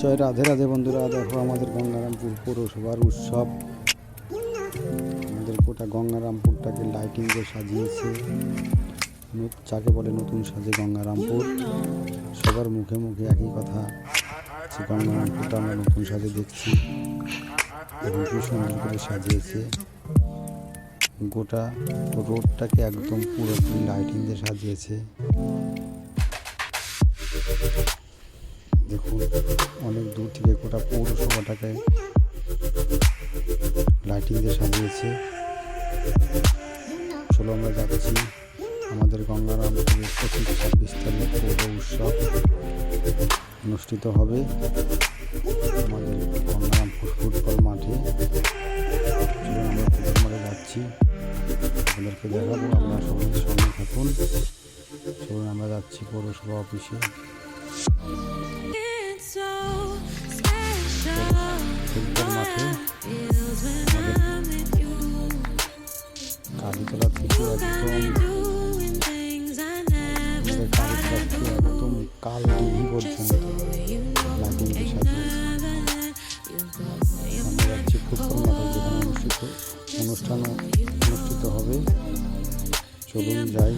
জয় রাধে রাধে বন্ধুরা, দেখো আমাদের গঙ্গারামপুর পৌরসভার উৎসব। আমাদের গোটা গঙ্গারামপুরটাকে লাইটিং দিয়ে সাজিয়েছে। যাকে বলে নতুন সাজে গঙ্গারামপুর। সবার মুখে মুখে একই কথা গঙ্গারামপুরটা আমরা নতুন সাজে দেখছি এবং কি সুন্দর করে সাজিয়েছে। গোটা রোডটাকে একদম পুরোপুরি লাইটিং দিয়ে সাজিয়েছে। দেখুন, অনেক দূর থেকে গোটা পৌরসভাটাকে লাইটিং দিয়ে সাজিয়েছে। চলো আমরা যাচ্ছি আমাদের গঙ্গারামপুরের পঁচিশ পৌর উৎসব অনুষ্ঠিত হবে আমাদের গঙ্গারামপুর ফুটবল মাঠে। আমরা ফুটবল যাচ্ছি। আপনাদেরকে দেখাবো আপনারা সবাই সঙ্গে থাকুন। চলুন আমরা যাচ্ছি পৌরসভা অফিসে। কালীতলা থেকে একদম কালীতলা থেকে একদম কাল পর্যন্ত লাইটিং আমরা যাচ্ছি ফুটবল মাঠে যেখানে অনুষ্ঠিত অনুষ্ঠান অনুষ্ঠিত হবে। চলুন যাই।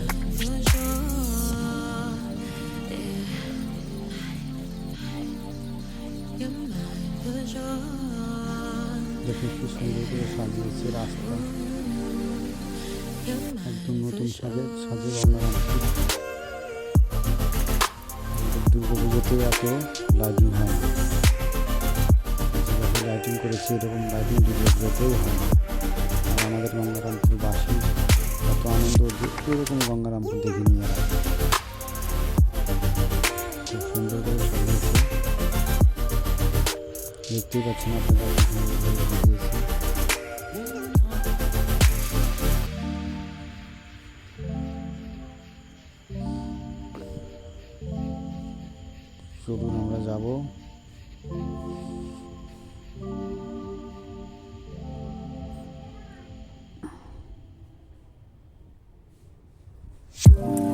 দেখুন কি সুন্দর করে সাজিয়েছে রাস্তা। একদম নতুন সাজে সাজে গঙ্গারামপুর আমাদের দুর্গা পুজোতে এত লাইটিং হয়। না যেভাবে লাইটিং করেছে এরকম লাইটিং দুর্গা পুজোতেও হয়। না আর আমাদের গঙ্গারামপুরবাসী এত আনন্দ এরকম গঙ্গারামপুর দেখে নিয়ে আর দেখতেই পাচ্ছেন আপনারা চলুন আমরা যাব। আর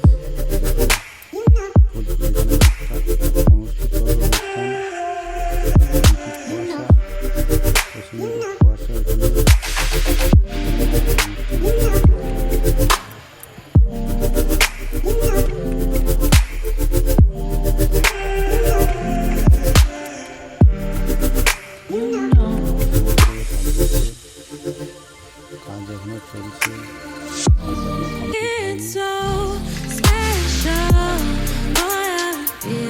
কাজ এখনো চলছে কাজ এখনো complete It's হয়নি। so special. Boy, it feels